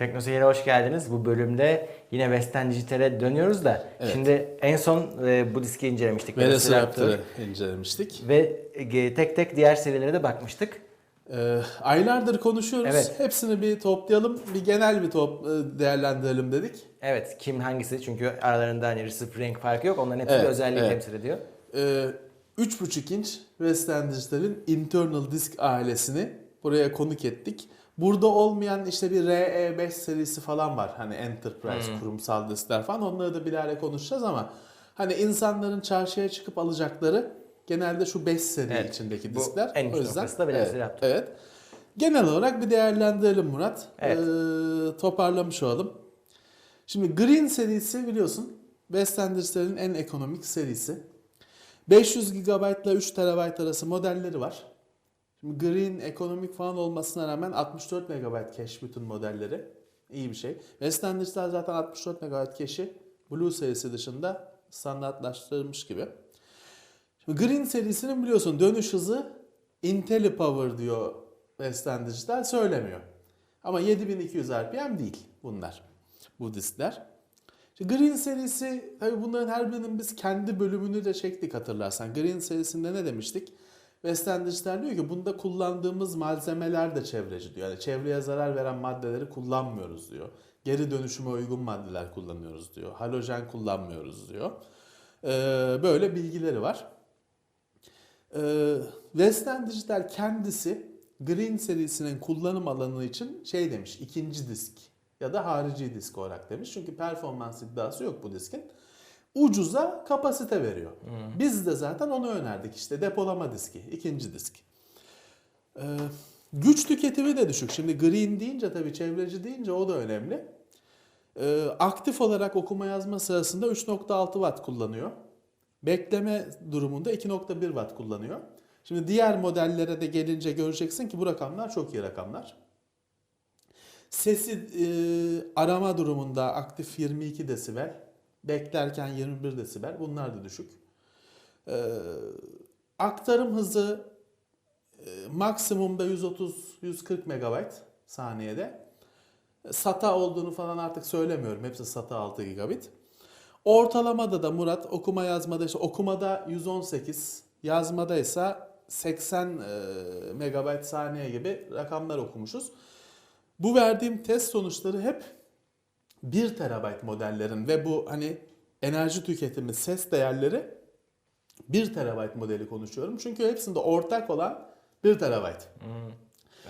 Teknoseyir'e hoş geldiniz. Bu bölümde yine Western Digital'e dönüyoruz da Evet. şimdi en son e, bu diski incelemiştik. Velociraptor'ı incelemiştik. Ve e, tek tek diğer serilere de bakmıştık. Ee, aylardır konuşuyoruz. Evet. Hepsini bir toplayalım. Bir genel bir top e, değerlendirelim dedik. Evet kim hangisi çünkü aralarında hani sıfır renk farkı yok. Onların hepsi Evet, bir özelliği evet. temsil ediyor. Ee, 3.5 inç Western Digital'in internal disk ailesini buraya konuk ettik. Burada olmayan işte bir RE5 serisi falan var. Hani Enterprise, kurumsal diskler falan. Onları da bilahare konuşacağız ama hani insanların çarşıya çıkıp alacakları genelde şu 5 seri Evet, içindeki bu diskler. en noktası da evet, Velociraptor. evet. Genel olarak bir değerlendirelim Murat. Evet. Ee, toparlamış olalım. Şimdi Green serisi biliyorsun Western Digital'in en ekonomik serisi. 500 GB ile 3 TB arası modelleri var. Şimdi Green ekonomik falan olmasına rağmen 64 MB cache bütün modelleri. İyi bir şey. Western Digital zaten 64 MB cache'i Blue serisi dışında standartlaştırılmış gibi. Şimdi Green serisinin biliyorsun dönüş hızı IntelliPower diyor Western Digital söylemiyor. Ama 7200 RPM değil bunlar. Bu diskler. İşte Green serisi tabi bunların her birinin biz kendi bölümünü de çektik hatırlarsan. Green serisinde ne demiştik? Digital diyor ki bunda kullandığımız malzemeler de çevreci diyor. Yani çevreye zarar veren maddeleri kullanmıyoruz diyor. Geri dönüşüme uygun maddeler kullanıyoruz diyor. Halojen kullanmıyoruz diyor. Ee, böyle bilgileri var. Ee, Western Digital kendisi Green serisinin kullanım alanı için şey demiş ikinci disk ya da harici disk olarak demiş. Çünkü performans iddiası yok bu diskin. Ucuza kapasite veriyor. Biz de zaten onu önerdik işte depolama diski, ikinci disk. Ee, güç tüketimi de düşük. Şimdi green deyince tabii çevreci deyince o da önemli. Ee, aktif olarak okuma yazma sırasında 3.6 watt kullanıyor. Bekleme durumunda 2.1 watt kullanıyor. Şimdi diğer modellere de gelince göreceksin ki bu rakamlar çok iyi rakamlar. Sesi e, arama durumunda aktif 22 desibel, beklerken 21 desibel. Bunlar da düşük. E, aktarım hızı e, maksimumda 130-140 MB saniyede. SATA olduğunu falan artık söylemiyorum. Hepsi SATA 6 gigabit. Ortalamada da Murat okuma yazmada işte okumada 118, yazmada ise 80 e, megabayt saniye gibi rakamlar okumuşuz. Bu verdiğim test sonuçları hep 1 terabayt modellerin ve bu hani enerji tüketimi, ses değerleri 1 terabayt modeli konuşuyorum. Çünkü hepsinde ortak olan 1 terabayt.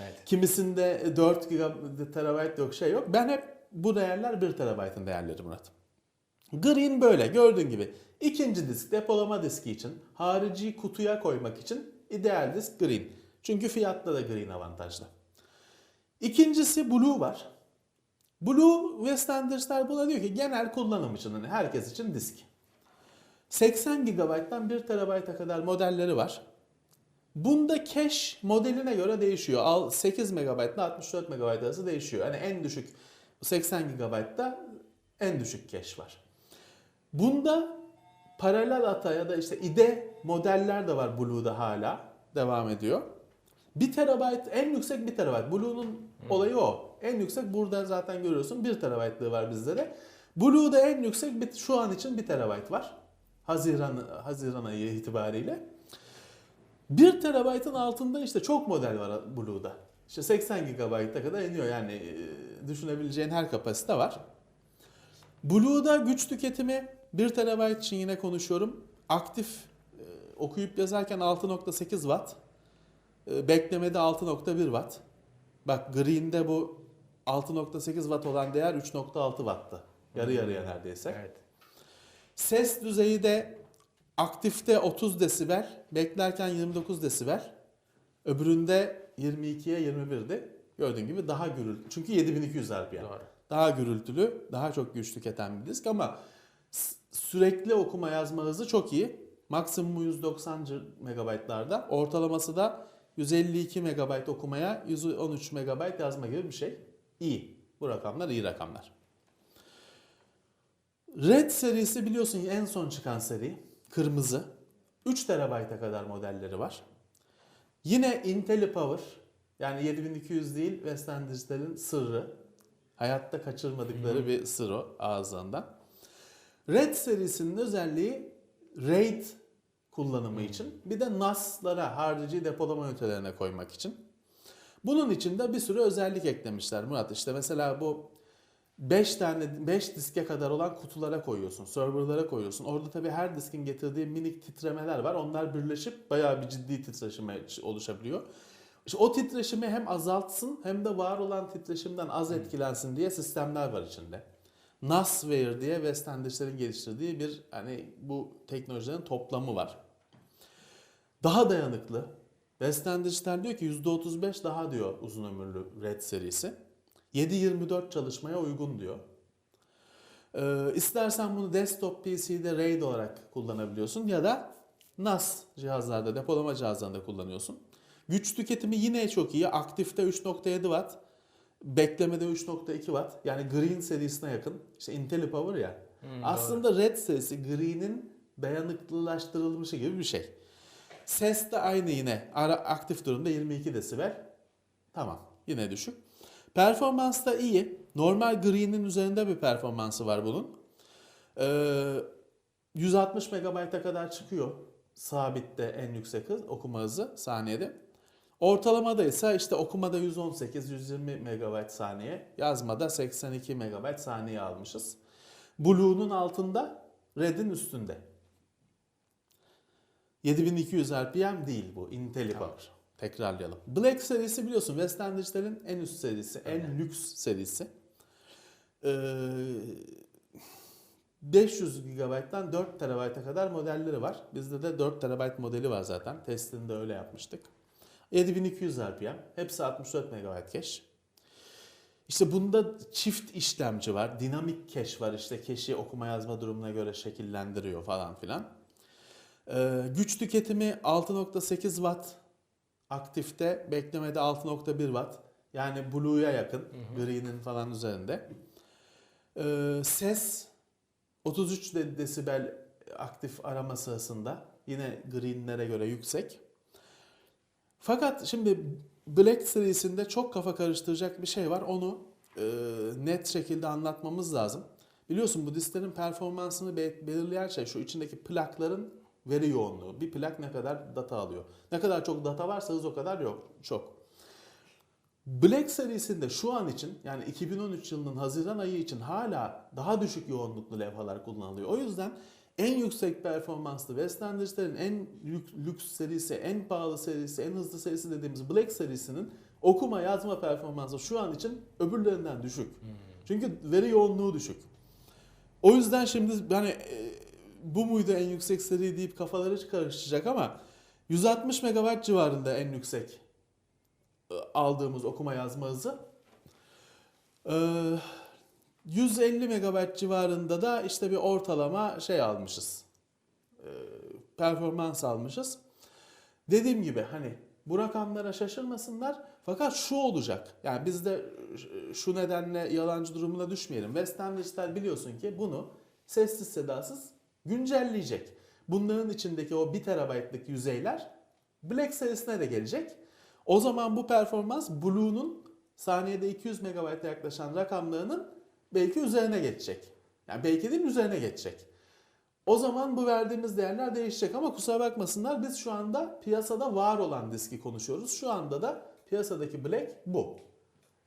Evet. Kimisinde 4 terabayt yok şey yok. Ben hep bu değerler 1 terabaytın değerleri Murat. Green böyle gördüğün gibi. İkinci disk depolama diski için harici kutuya koymak için ideal disk Green. Çünkü fiyatta da Green avantajlı. İkincisi Blue var. Blue Western Digital buna diyor ki genel kullanım için hani herkes için disk. 80 GB'dan 1 TB'a kadar modelleri var. Bunda cache modeline göre değişiyor. Al 8 MB ile 64 MB arası değişiyor. Hani en düşük 80 GB'da en düşük cache var. Bunda paralel ata ya da işte IDE modeller de var Blue'da hala devam ediyor. 1 terabayt en yüksek 1 terabayt. Blue'nun olayı o. En yüksek burada zaten görüyorsun 1 terabaytlığı var bizde de. Blue'da en yüksek şu an için 1 terabayt var. Haziran Haziran ayı itibariyle. 1 terabaytın altında işte çok model var Blue'da. İşte 80 GB'a kadar iniyor yani e, düşünebileceğin her kapasite var. Blue'da güç tüketimi 1 TB için yine konuşuyorum. Aktif e, okuyup yazarken 6.8 Watt. E, beklemede 6.1 Watt. Bak Green'de bu 6.8 Watt olan değer 3.6 Watt'tı. Yarı yarıya neredeyse. Evet. Ses düzeyi de aktifte 30 desibel, beklerken 29 desibel. Öbüründe 22'ye 21'di. Gördüğün gibi daha gürültülü. Çünkü 7200 RPM. Doğru. Daha gürültülü, daha çok güç tüketen bir disk ama sürekli okuma yazma hızı çok iyi. Maksimum 190 MB'larda. Ortalaması da 152 MB okumaya 113 MB yazma gibi bir şey. İyi. Bu rakamlar iyi rakamlar. Red serisi biliyorsun en son çıkan seri. Kırmızı. 3 TB'a kadar modelleri var. Yine IntelliPower yani 7200 değil Western Digital'in sırrı. Hayatta kaçırmadıkları bir sır o ağızlarından. Red serisinin özelliği RAID kullanımı için bir de NAS'lara harici depolama ünitelerine koymak için. Bunun için de bir sürü özellik eklemişler Murat. İşte mesela bu 5 tane 5 diske kadar olan kutulara koyuyorsun, serverlara koyuyorsun. Orada tabii her diskin getirdiği minik titremeler var. Onlar birleşip bayağı bir ciddi titreşime oluşabiliyor. İşte o titreşimi hem azaltsın hem de var olan titreşimden az etkilensin diye sistemler var içinde. NASWare diye Western Digital'in geliştirdiği bir hani bu teknolojilerin toplamı var. Daha dayanıklı. Digital diyor ki %35 daha diyor uzun ömürlü Red serisi. 7-24 çalışmaya uygun diyor. Ee, istersen bunu desktop PC'de RAID olarak kullanabiliyorsun ya da NAS cihazlarda, depolama cihazlarında kullanıyorsun. Güç tüketimi yine çok iyi. Aktifte 3.7 watt, beklemede 3.2 watt. Yani Green serisine yakın. İşte IntelliPower ya. Aslında Red serisi Green'in dayanıklılaştırılmışı gibi bir şey. Ses de aynı yine. Ara, aktif durumda 22 desibel. Tamam. Yine düşük. Performans da iyi. Normal Green'in üzerinde bir performansı var bunun. Ee, 160 MB'a kadar çıkıyor. Sabitte en yüksek hız, okuma hızı saniyede. Ortalamada ise işte okumada 118-120 MB saniye, yazmada 82 MB saniye almışız. Blue'nun altında, Red'in üstünde. 7200 RPM değil bu. IntelliPower. Tekrarlayalım. Black serisi biliyorsun Western Digital'in en üst serisi, en lüks serisi. Ee, 500 GB'dan 4 TB'a kadar modelleri var. Bizde de 4 TB modeli var zaten. Testini de öyle yapmıştık. 7200 RPM. Hepsi 64 MB cache. İşte bunda çift işlemci var. Dinamik cache var. İşte cache'i okuma yazma durumuna göre şekillendiriyor falan filan. Ee, güç tüketimi 6.8 Watt aktifte, beklemede 6.1 Watt. Yani Blue'ya yakın. Green'in falan üzerinde. Ee, ses 33 de- desibel aktif arama sırasında. Yine Green'lere göre yüksek. Fakat şimdi Black serisinde çok kafa karıştıracak bir şey var. Onu e, net şekilde anlatmamız lazım. Biliyorsun bu disklerin performansını be- belirleyen şey şu içindeki plakların veri yoğunluğu. Bir plak ne kadar data alıyor. Ne kadar çok data varsa hız o kadar yok. Çok. Black serisinde şu an için yani 2013 yılının Haziran ayı için hala daha düşük yoğunluklu levhalar kullanılıyor. O yüzden en yüksek performanslı Western Digital'in en lük- lüks serisi, en pahalı serisi, en hızlı serisi dediğimiz Black serisinin okuma yazma performansı şu an için öbürlerinden düşük. Çünkü veri yoğunluğu düşük. O yüzden şimdi yani e, bu muydu en yüksek seri deyip kafaları karışacak ama 160 MB civarında en yüksek e, aldığımız okuma yazma hızı. Ee, 150 MB civarında da işte bir ortalama şey almışız. Ee, performans almışız. Dediğim gibi hani bu rakamlara şaşırmasınlar fakat şu olacak. Yani biz de şu nedenle yalancı durumuna düşmeyelim. Western Digital biliyorsun ki bunu sessiz sedasız güncelleyecek. Bunların içindeki o 1 terabaytlık yüzeyler Black serisine de gelecek. O zaman bu performans Blue'nun saniyede 200 MB'a yaklaşan rakamlarının belki üzerine geçecek. Yani belki değil üzerine geçecek. O zaman bu verdiğimiz değerler değişecek ama kusura bakmasınlar biz şu anda piyasada var olan diski konuşuyoruz. Şu anda da piyasadaki Black bu.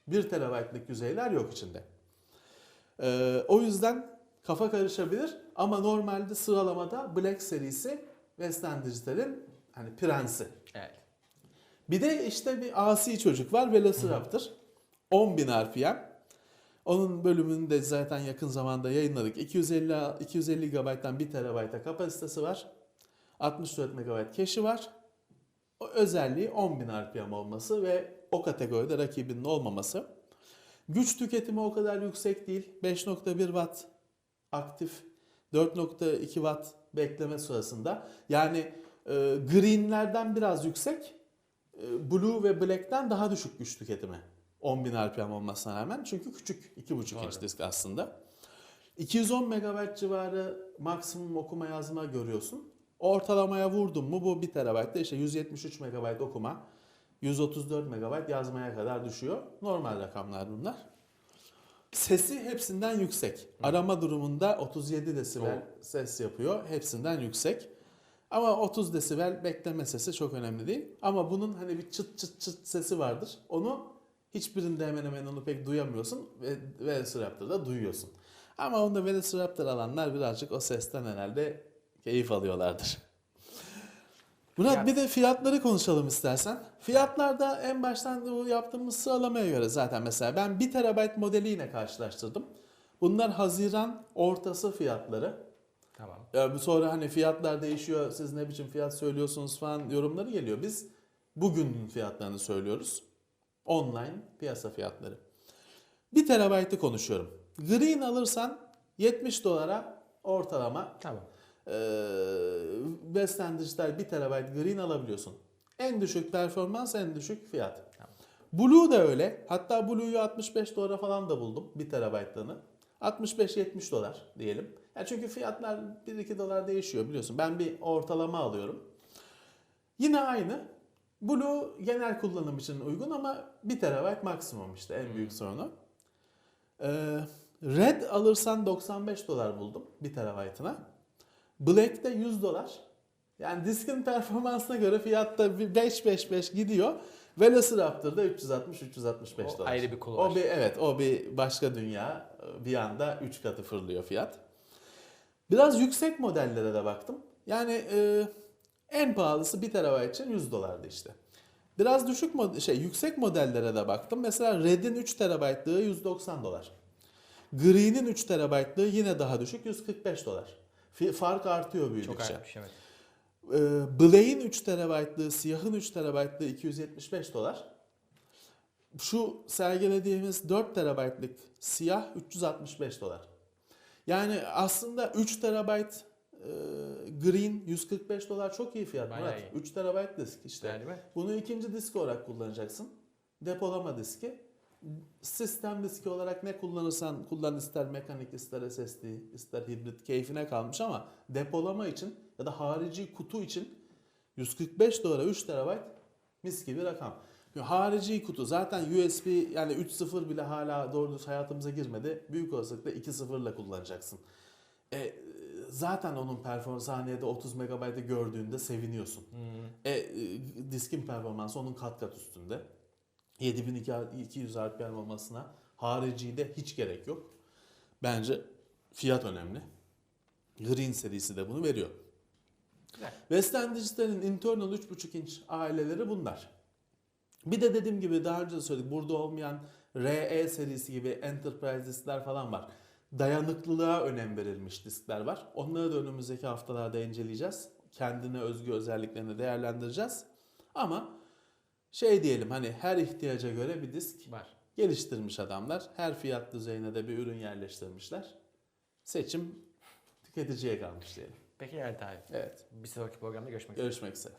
1 terabaytlık yüzeyler yok içinde. Ee, o yüzden kafa karışabilir ama normalde sıralamada Black serisi Western Digital'in hani prensi. Evet. Bir de işte bir asi çocuk var Velociraptor. 10.000 RPM. Onun bölümünü de zaten yakın zamanda yayınladık. 250 250 GB'dan 1 TB'a kapasitesi var. 64 MB cache'i var. O özelliği 10.000 RPM olması ve o kategoride rakibinin olmaması. Güç tüketimi o kadar yüksek değil. 5.1 Watt aktif, 4.2 Watt bekleme sırasında. Yani e, greenlerden biraz yüksek, e, Blue ve Black'ten daha düşük güç tüketimi. 10.000 RPM olmasına rağmen çünkü küçük 2.5 inç disk aslında. 210 MB civarı maksimum okuma yazma görüyorsun. Ortalamaya vurdun mu bu 1 TB'de işte 173 MB okuma, 134 MB yazmaya kadar düşüyor. Normal rakamlar bunlar. Sesi hepsinden yüksek. Arama durumunda 37 desibel ses yapıyor. Hepsinden yüksek. Ama 30 desibel bekleme sesi çok önemli değil. Ama bunun hani bir çıt çıt çıt sesi vardır. Onu hiçbirinde hemen hemen onu pek duyamıyorsun ve Velociraptor'da duyuyorsun. Ama onda Velociraptor alanlar birazcık o sesten herhalde keyif alıyorlardır. Murat Fiyat. bir de fiyatları konuşalım istersen. Fiyatlarda en baştan bu yaptığımız sıralamaya göre zaten mesela ben 1 terabayt modeli yine karşılaştırdım. Bunlar Haziran ortası fiyatları. Tamam. Ya bu sonra hani fiyatlar değişiyor, siz ne biçim fiyat söylüyorsunuz falan yorumları geliyor. Biz bugünün fiyatlarını söylüyoruz. Online piyasa fiyatları. 1 terabaytı konuşuyorum. Green alırsan 70 dolara ortalama Tamam. Ee, Western Digital 1 terabayt green alabiliyorsun. En düşük performans, en düşük fiyat. Blue da öyle. Hatta Blue'yu 65 dolara falan da buldum 1 terabaytlığını. 65-70 dolar diyelim. Ya çünkü fiyatlar 1-2 dolar değişiyor biliyorsun. Ben bir ortalama alıyorum. Yine aynı. Blue genel kullanım için uygun ama 1 terabayt maksimum işte en büyük sorunu. Ee, Red alırsan 95 dolar buldum 1 terabaytına. Black'te 100 dolar. Yani diskin performansına göre fiyatta 5-5-5 gidiyor. Velociraptor'da 360-365 O dolar. ayrı bir kolu O bir, evet o bir başka dünya. Bir anda 3 katı fırlıyor fiyat. Biraz yüksek modellere de baktım. Yani e, en pahalısı 1 terabayt için 100 dolardı işte. Biraz düşük mod şey yüksek modellere de baktım. Mesela Red'in 3 terabaytlığı 190 dolar. Green'in 3 terabaytlığı yine daha düşük 145 dolar. Fark artıyor Çok büyüdükçe. artmış evet. Ee, Blade'in 3 terabaytlığı, siyahın 3 terabaytlığı 275 dolar. Şu sergilediğimiz 4 terabaytlık siyah 365 dolar. Yani aslında 3 terabayt e, green 145 dolar çok iyi fiyat Bayağı Murat. iyi. 3 terabayt disk işte. Yani? Bunu ikinci disk olarak kullanacaksın. Depolama diski. Sistem diski olarak ne kullanırsan kullan ister mekanik ister SSD ister hibrit keyfine kalmış ama depolama için ya da harici kutu için 145 dolara 3 terabayt mis gibi rakam. Harici kutu zaten USB yani 3.0 bile hala doğru düz hayatımıza girmedi. Büyük olasılıkla 2.0 ile kullanacaksın. E, zaten onun performansı saniyede 30 MB'ı gördüğünde seviniyorsun. E, e, diskin performansı onun kat kat üstünde. 7200 RPM olmasına haricide hiç gerek yok. Bence fiyat önemli. Green serisi de bunu veriyor. Güzel. Western Digital'in internal 3.5 inç aileleri bunlar. Bir de dediğim gibi daha önce de söyledik burada olmayan RE serisi gibi Enterprise diskler falan var. Dayanıklılığa önem verilmiş diskler var. Onları da önümüzdeki haftalarda inceleyeceğiz. Kendine özgü özelliklerini değerlendireceğiz. Ama şey diyelim hani her ihtiyaca göre bir disk Var. geliştirmiş adamlar. Her fiyat düzeyine de bir ürün yerleştirmişler. Seçim tüketiciye kalmış diyelim. Peki evet abi. Evet. Bir sonraki programda görüşmek üzere. Görüşmek üzere.